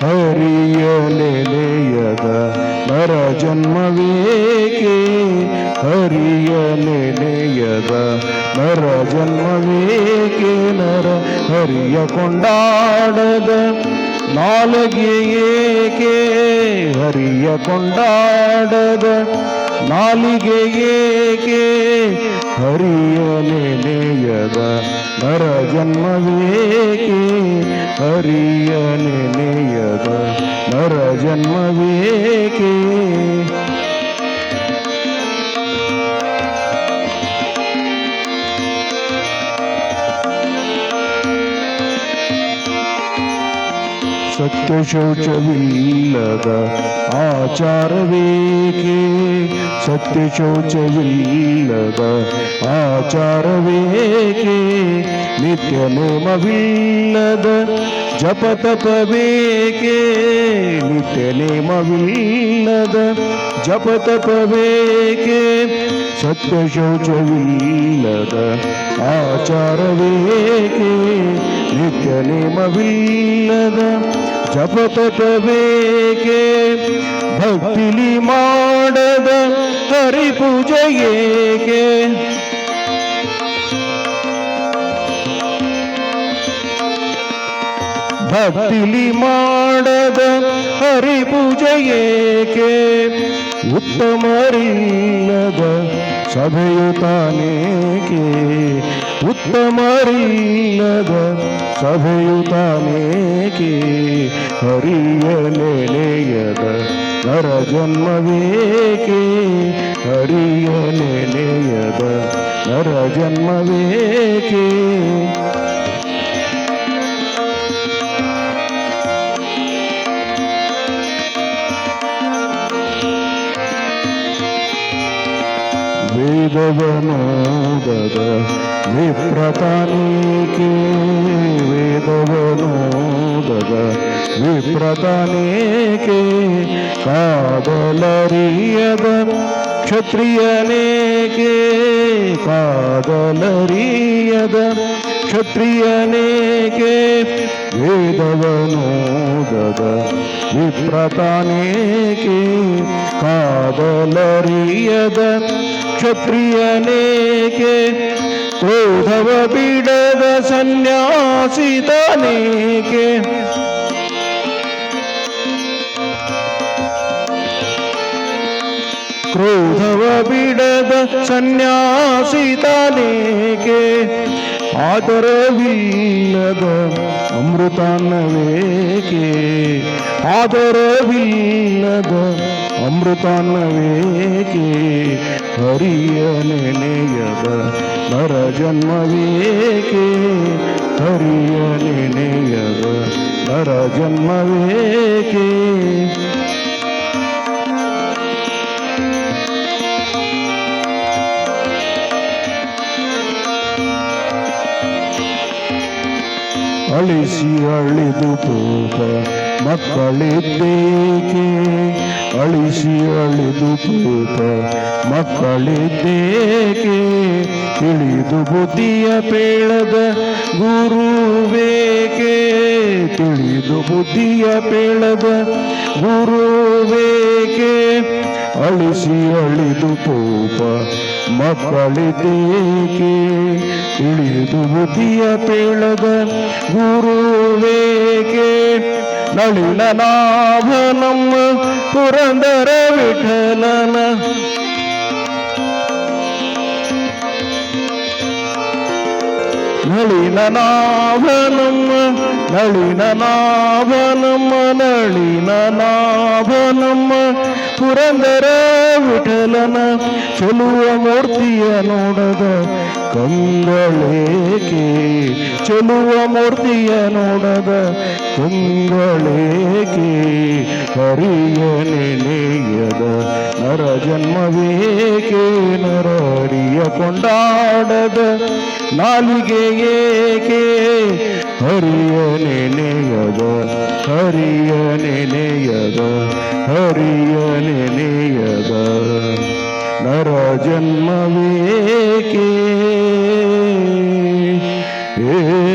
ಹರಿಯಲೆಲೆಯದ ನರ ಜನ್ಮವೇಕೆ? ಹರಿಯಲೆಲೆಯದ ನರ ಜನ್ಮವೇಕೆ? ನರ ಹರಿಯ ಕೊಂಡಾಡದ ನಾಲಗೆ ಏಕೆ? ಹರಿಯ ಕೊಂಡಾಡದ ನಾಲಿಗೆ ಏಕೆ? ಹರಿಯಲೆಲೆಯದ ನರ ಜನ್ಮವೇಕೆ? सब नर जन्म वेके। सत्य शौच विल्लग आचार वेके। सत्य शौच विल्लग आचार वेके। नित्य नेम विल्लद ನಿತ್ಯ ನೇಮವಿಲ್ಲದ ಜಪತಪವೇಕೆ ನಿತ್ಯ ನೇಮವಿಲ್ಲದ ಜಪತಪವೇಕೆ ಸತ್ಯ ಶೌಚವಿಲ್ಲದ ಆಚಾರವೇಕೆ ನಿತ್ಯ ನೇಮವಿಲ್ಲದ ಜಪತಪವೇಕೆ ಭಕ್ತಿಲಿ ಮಾಡದ ಹರಿಪೂಜೆಯೇಕೆ ಭಕ್ತಿಲಿ ಮಾಡದ ಹರಿಪೂಜೆಯೇಕೆ ಉತ್ತಮರಿಲ್ಲದ ಸಭೆಯು ತಾನೇಕೆ? ಉತ್ತಮರಿಲ್ಲದ ಸಭೆಯು ತಾನೇಕೆ? ಹರಿಯಲೆಲೆಯದ ನರ ಜನ್ಮವೇಕೆ? ಹರಿಯಲೆಲೆಯದ ನರ ಜನ್ಮವೇಕೆ? ವೇದವನೋದದ ವಿಪ್ರತಾನೇಕೆ ವೇದವನೋದದ ವಿಪ್ರತಾನೇಕೆ ಕಾದಲರಿಯದ ಕ್ಷತ್ರಿಯನೇಕೆ ಕಾದಲರಿಯದ ಕ್ಷತ್ರಿಯನೇಕೆ ವೇದವನೋದದ ವಿಪ್ರತಾನೇಕೆ ಕಾದಲರಿಯದ ಕ್ಷತ್ರಿಯನೇಕೆ ಕ್ರೋಧವ ಬಿಡದ ಸನ್ಯಾಸಿತನೇಕೆ ಕ್ರೋಧವ ಬಿಡದ ಸನ್ಯಾಸಿತನೇಕೆ ಆದರವಿಲ್ಲದ ಅಮೃತಾನ್ನವೇಕೆ ಆದರವಿಲ್ಲದ ಅಮೃತಾನ್ನವೇಕೆ ಹರಿಯ ನೆನೆಯದ ನರ ಜನ್ಮವೇಕೆ ಹರಿಯ ನೆನೆಯದ ನರ ಜನ್ಮವೇಕೆ ಅಳಿಸಿ ಅಳಿದು ಪೂಪ ಮಕ್ಕಳಿದ್ದೇಕೆ? ಅಳಿಸಿ ಅಳಿದು ಪೂಪ ಮಕ್ಕಳಿದ್ದೇಕೆ? ತಿಳಿದು ಬುದ್ಧಿಯ ಪೇಳದ ಗುರುವೇಕೆ ತಿಳಿದು ಬುದ್ಧಿಯ ಪೇಳದ ಗುರುವೇಕೆ ಅಳಿಸಿ ಅಳಿದು ಪೂಪ ಮಕ್ಕಳಿದೇಕೆ ಇಳಿದು ಬುದ್ಧಿಯ ಪೇಳದ ಗುರುವೇಕೆ ನಳಿನ ನಾಭ ನಮ್ಮ ಪುರಂದರ ವಿಠಲನ. ನಳಿನ ನಾಭ ನಮ್ಮ, ನಳಿನ ನಾಭ ನಮ್ಮ, ನಳಿನ ನಾಭ ನಮ್ಮ. ಪುರಂದರ ವಿಠಲನ ಚೆಲುವ ಮೂರ್ತಿಯ ನೋಡದ ಕಂಗಳೇಕೆ ಚೆಲುವ ಮೂರ್ತಿಯ ನೋಡದ ಕಂಗಳೇಕೆ ಹರಿಯ ನಡೆದ ನರ ಜನ್ಮವೇಕೆ ನರಡಿಯ ಕೊಂಡಾಡದ ನಾಲಿಗೆ ಏಕೆ? ಹರಿಯ ನೆನೆಯದ ಹರಿಯ ನೆನೆಯದ ಹರಿಯ ನೆನೆಯದ ನರ ಜನ್ಮವೇಕೆ? ಏ